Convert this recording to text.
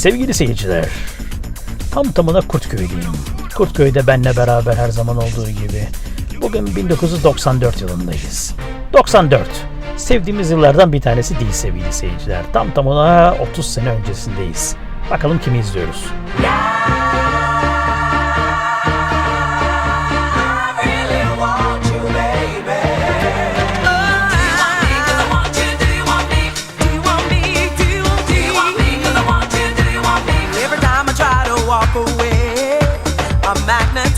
Sevgili seyirciler, tam tamına Kurtköy'deyim. Kurtköy'de benle beraber her zaman olduğu gibi. Bugün 1994 yılındayız. 94. Sevdiğimiz yıllardan bir tanesi değil sevgili seyirciler. Tam tamına 30 sene öncesindeyiz. Bakalım kimi izliyoruz. La magnet.